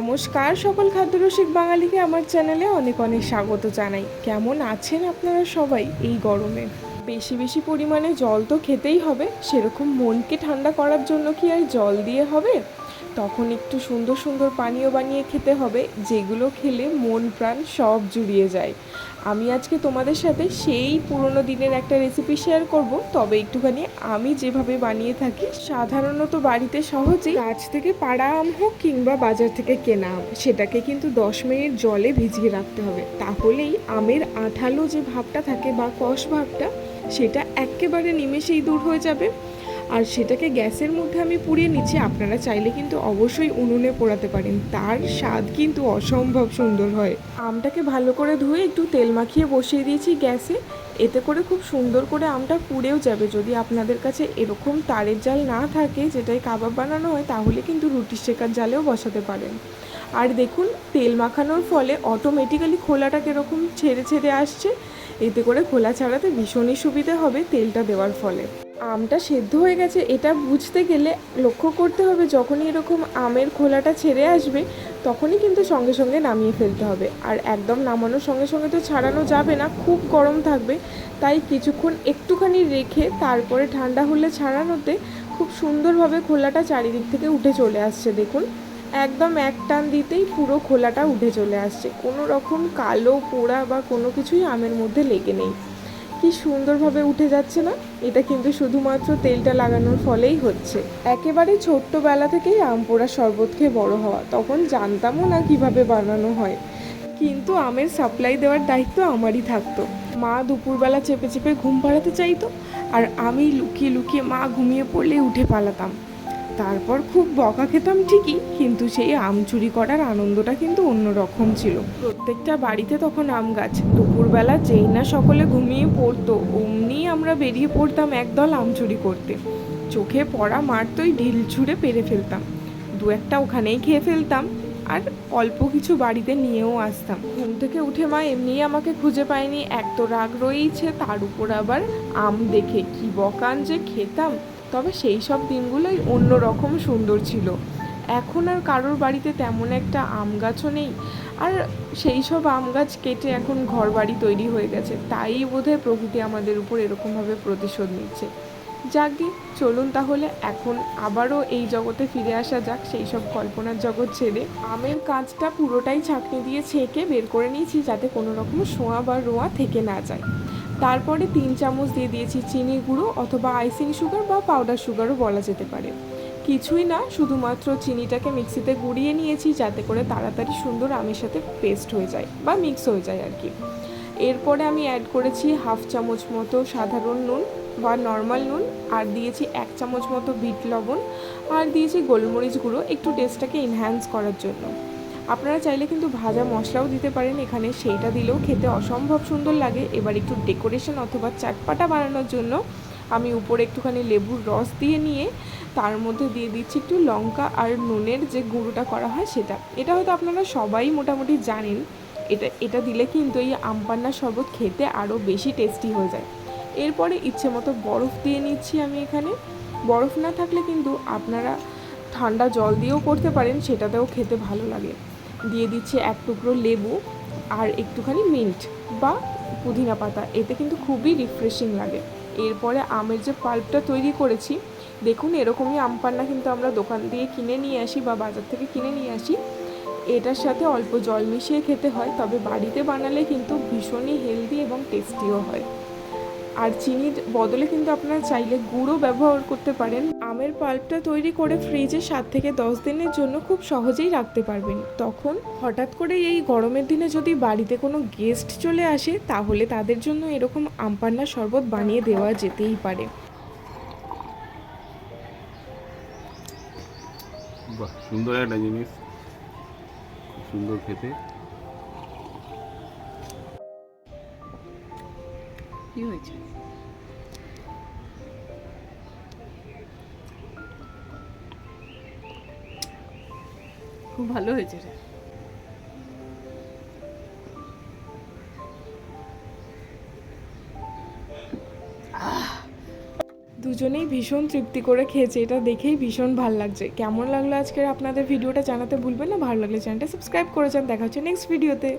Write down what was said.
নমস্কার, সকল খাদ্যরসিক বাঙালিকে আমার চ্যানেলে অনেক অনেক স্বাগত জানাই। কেমন আছেন আপনারা সবাই এই গরমে? বেশি বেশি পরিমাণে জল তো খেতেই হবে, সেরকম মনকে ঠান্ডা করার জন্য কি আর জল দিয়ে হবে? তখন একটু সুন্দর সুন্দর পানীয় বানিয়ে খেতে হবে, যেগুলো খেলে মন প্রাণ সব জুড়িয়ে যায়। আমি আজকে তোমাদের সাথে সেই পুরনো দিনের একটা রেসিপি শেয়ার করব, তবে একটুখানি আমি যেভাবে বানিয়ে থাকি, সাধারণত বাড়িতে সহজেই গাছ থেকে পাড়া আম হোক কিংবা বাজার থেকে কেনা আম, সেটাকে কিন্তু দশ মিনিট জলে ভিজিয়ে রাখতে হবে। তাহলেই আমের আঠালো যে ভাবটা থাকে বা কষ ভাবটা, সেটা একেবারে নিমেষেই দূর হয়ে যাবে। আর সেটাকে গ্যাসের মধ্যে আমি পুড়িয়ে নিচ্ছি, আপনারা চাইলে কিন্তু অবশ্যই উনুনে পোড়াতে পারেন। তার স্বাদ কিন্তু অসম্ভব সুন্দর হয়। আমটাকে ভালো করে ধুয়ে একটু তেল মাখিয়ে বসিয়ে দিয়েছি গ্যাসে। এতে করে খুব সুন্দর করে আমটা পুড়েও যাবে। যদি আপনাদের কাছে এরকম তারের জাল না থাকে, যেটাই কাবাব বানানো হয়, তাহলে কিন্তু রুটি শেকার জালেও বসাতে পারেন। আর দেখুন, তেল মাখানোর ফলে অটোমেটিক্যালি খোলাটা কীরকম ছেড়ে ছেড়ে আসছে। এতে করে খোলা ছাড়াতে ভীষণই সুবিধে হবে তেলটা দেওয়ার ফলে। আমটা সেদ্ধ হয়ে গেছে, এটা বুঝতে গেলে লক্ষ্য করতে হবে যখনই এরকম আমের খোলাটা ছেড়ে আসবে, তখনই কিন্তু সঙ্গে সঙ্গে নামিয়ে ফেলতে হবে। আর একদম নামানোর সঙ্গে সঙ্গে তো ছাড়ানো যাবে না, খুব গরম থাকবে। তাই কিছুক্ষণ একটুখানি রেখে তারপরে ঠান্ডা হলে ছাড়ানোতে খুব সুন্দরভাবে খোলাটা চারিদিক থেকে উঠে চলে আসছে, দেখুন। একদম এক টান দিতেই পুরো খোলাটা উঠে চলে আসছে। কোনো রকম কালো পোড়া বা কোনো কিছুই আমের মধ্যে লেগে নেই। কি সুন্দরভাবে উঠে যাচ্ছে না, এটা কিন্তু শুধুমাত্র তেলটা লাগানোর ফলেই হচ্ছে। একেবারে ছোট্টবেলা থেকেই আম পোড়া শরবত খেয়ে বড় হওয়া, তখন জানতামও না কীভাবে বানানো হয়। কিন্তু আমের সাপ্লাই দেওয়ার দায়িত্ব আমারই থাকতো। মা দুপুরবেলা চেপে চেপে ঘুম পাড়াতে চাইতো, আর আমি লুকিয়ে লুকিয়ে মা ঘুমিয়ে পড়লে উঠে পালাতাম। তারপর খুব বকা খেতাম ঠিকই, কিন্তু সেই আম চুরি করার আনন্দটা কিন্তু অন্যরকম ছিল। প্রত্যেকটা বাড়িতে তখন আম গাছ। দুপুরবেলা যেই না সকলে ঘুমিয়ে পড়তো, অমনি আমরা বেরিয়ে পড়তাম একদল আম চুরি করতে। চোখে পড়া মারতই ঢিল ছুঁড়ে পেরে ফেলতাম। দু একটা ওখানেই খেয়ে ফেলতাম, আর অল্প কিছু বাড়িতে নিয়েও আসতাম। ঘুম থেকে উঠে মা এমনিই আমাকে খুঁজে পায়নি। এক তো রাগ রয়েইছে, তার উপর আবার আম দেখে। কি বকান যে খেতাম। তবে সেই সব দিনগুলোই অন্য রকম সুন্দর ছিল। এখন আর কারোর বাড়িতে তেমন একটা আম গাছও নেই। আর সেই সব আম গাছ কেটে এখন ঘর বাড়ি তৈরি হয়ে গেছে। তাই বোধহয় প্রকৃতি আমাদের উপর এরকমভাবে প্রতিশোধ নিচ্ছে। যাক যাকে চলুন তাহলে এখন আবারও এই জগতে ফিরে আসা যাক। সেই সব কল্পনার জগৎ ছেড়ে আমের কাজটা পুরোটাই ছাঁকনি দিয়ে ছেঁকে বের করে নিয়েছি যাতে কোনো রকম সোঁয়া বা রোয়া থেকে না যায়। তারপরে তিন চামচ দিয়ে দিয়েছি চিনি গুঁড়ো অথবা আইসিং সুগার বা পাউডার সুগারও বলা যেতে পারে। কিছুই না, শুধুমাত্র চিনিটাকে মিক্সিতে গুঁড়িয়ে নিয়েছি যাতে করে তাড়াতাড়ি সুন্দর আমের সাথে পেস্ট হয়ে যায় বা মিক্স হয়ে যায় আর কি। এরপরে আমি অ্যাড করেছি হাফ চামচ মতো সাধারণ নুন বা নর্মাল নুন আর দিয়েছি এক চামচ মতো বিট লবণ আর দিয়েছি গোলমরিচ গুঁড়ো একটু টেস্টটাকে এনহ্যান্স করার জন্য। আপনারা চাইলে কিন্তু ভাজা মশলাও দিতে পারেন, এখানে সেইটা দিলেও খেতে অসম্ভব সুন্দর লাগে। এবার একটু ডেকোরেশন অথবা চাটপাটা বানানোর জন্য আমি উপরে একটুখানি লেবুর রস দিয়ে নিয়ে তার মধ্যে দিয়ে দিচ্ছি একটু লঙ্কা আর নুনের যে গুঁড়োটা করা হয় সেটা। এটা হয়তো আপনারা সবাই মোটামুটি জানেন, এটা এটা দিলে কিন্তু এই আমপান্না শরবত খেতে আরও বেশি টেস্টি হয়ে যায়। এরপরে ইচ্ছে মতো বরফ দিয়ে নিচ্ছি আমি এখানে। বরফ না থাকলে কিন্তু আপনারা ঠান্ডা জল দিয়েও করতে পারেন, সেটাতেও খেতে ভালো লাগে। দিয়ে দিচ্ছি এক টুকরো লেবু আর একটুখানি মিন্ট বা পুদিনা পাতা। এতে কিন্তু খুবই রিফ্রেশিং লাগে। এরপরে আমের যে পাল্পটা তৈরি করেছি, দেখুন এরকমই আম পান্না কিন্তু আমরা দোকান দিয়ে কিনে নিয়ে আসি বা বাজার থেকে কিনে নিয়ে আসি। এটার সাথে অল্প জল মিশিয়ে খেতে হয়, তবে বাড়িতে বানালে কিন্তু ভীষণই হেলদি এবং টেস্টিও হয়। আর চিনির বদলে কিন্তু আপনারা চাইলে গুঁড়ো ব্যবহার করতে পারেন। আমের পাল্পটা তৈরি করে ফ্রিজে সাত থেকে দশ দিনের জন্য খুব সহজেই রাখতে পারবেন। তখন হঠাৎ করে এই গরমের দিনে যদি বাড়িতে কোনো গেস্ট চলে আসে, তাহলে তাদের জন্য এরকম আমপান্না শরবত বানিয়ে দেওয়া যেতেই পারে। বাহ, সুন্দর একটা জিনিস। সুন্দর খেতে। কি হয়েছে খুব ভালো হয়েছে রে দুজনেই ভীষণ তৃপ্তি করে খেয়েছে। এটা দেখেই ভীষণ ভালো লাগছে। কেমন লাগল আজকের আপনাদের ভিডিওটা জানাতে ভুলবেন না। ভালো লাগলে চ্যানেলটা সাবস্ক্রাইব করে যান। দেখা হচ্ছে নেক্সট ভিডিওতে।